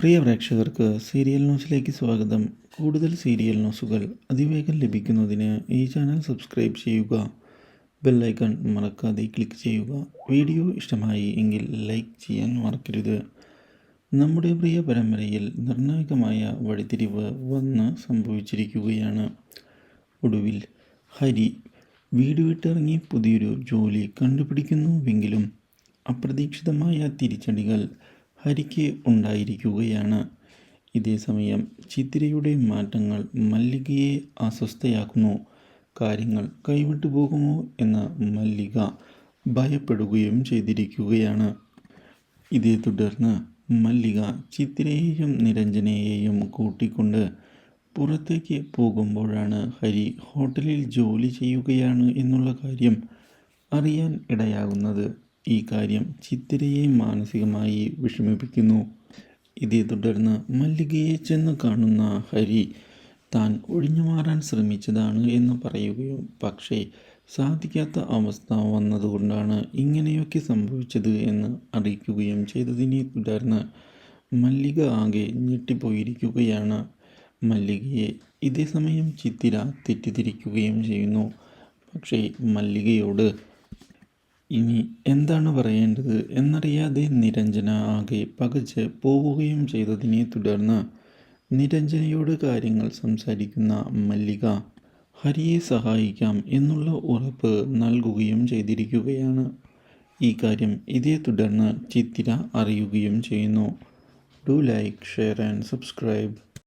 പ്രിയ പ്രേക്ഷകർക്ക് സീരിയൽ ന്യൂസിലേക്ക് സ്വാഗതം. കൂടുതൽ സീരിയൽ ന്യൂസുകൾ അതിവേഗം ലഭിക്കുന്നതിന് ഈ ചാനൽ സബ്സ്ക്രൈബ് ചെയ്യുക. ബെല്ലൈക്കൺ മറക്കാതെ ക്ലിക്ക് ചെയ്യുക. വീഡിയോ ഇഷ്ടമായി എങ്കിൽ ലൈക്ക് ചെയ്യാൻ മറക്കരുത്. നമ്മുടെ പ്രിയ പരമ്പരയിൽ നിർണായകമായ വഴിത്തിരിവ് വന്ന് സംഭവിച്ചിരിക്കുകയാണ്. ഒടുവിൽ ഹരി വീട് വിട്ടിറങ്ങി പുതിയൊരു ജോലി കണ്ടുപിടിക്കുന്നുവെങ്കിലും അപ്രതീക്ഷിതമായ തിരിച്ചടികൾ ഹരിക്ക് ഉണ്ടായിരിക്കുകയാണ്. ഇതേസമയം ചിത്രയുടെ മാറ്റങ്ങൾ മല്ലികയെ അസ്വസ്ഥയാക്കുന്നു. കാര്യങ്ങൾ കൈവിട്ടു പോകുമോ എന്ന് മല്ലിക ഭയപ്പെടുകയും ചെയ്തിരിക്കുകയാണ്. ഇതേ തുടർന്ന് മല്ലിക ചിത്രയെയും നിരഞ്ജനയെയും കൂട്ടിക്കൊണ്ട് പുറത്തേക്ക് പോകുമ്പോഴാണ് ഹരി ഹോട്ടലിൽ ജോലി ചെയ്യുകയാണ് എന്നുള്ള കാര്യം അറിയാൻ ഇടയാകുന്നത്. ഈ കാര്യം ചിത്തിരയെ മാനസികമായി വിഷമിപ്പിക്കുന്നു. ഇതേ തുടർന്ന് മല്ലികയെ ചെന്ന് കാണുന്ന ഹരി താൻ ഒഴിഞ്ഞു മാറാൻ ശ്രമിച്ചതാണ് എന്ന് പറയുകയും പക്ഷേ സാധിക്കാത്ത അവസ്ഥ വന്നതുകൊണ്ടാണ് ഇങ്ങനെയൊക്കെ സംഭവിച്ചത് എന്ന് അറിയിക്കുകയും ചെയ്തതിനെ തുടർന്ന് മല്ലിക ആകെ ഞെട്ടിപ്പോയിരിക്കുകയാണ്. മല്ലികയെ ഇതേ സമയം ചിത്തിര തെറ്റിദ്ധരിക്കുകയും ചെയ്യുന്നു. പക്ഷേ മല്ലികയോട് ഇനി എന്താണ് പറയേണ്ടത്? എന്നറിയാതെ നിരഞ്ജന ആകെ പകച്ച് പോവുകയും ചെയ്തതിനെ തുടർന്ന് നിരഞ്ജനയോട് കാര്യങ്ങൾ സംസാരിക്കുന്ന മല്ലിക ഹരിയെ സഹായിക്കാം എന്നുള്ള ഉറപ്പ് നൽകുകയും ചെയ്തിരിക്കുകയാണ്. ഈ കാര്യം ഇതേ തുടർന്ന് ചിത്തിര അറിയുകയും ചെയ്യുന്നു. Do like share and subscribe.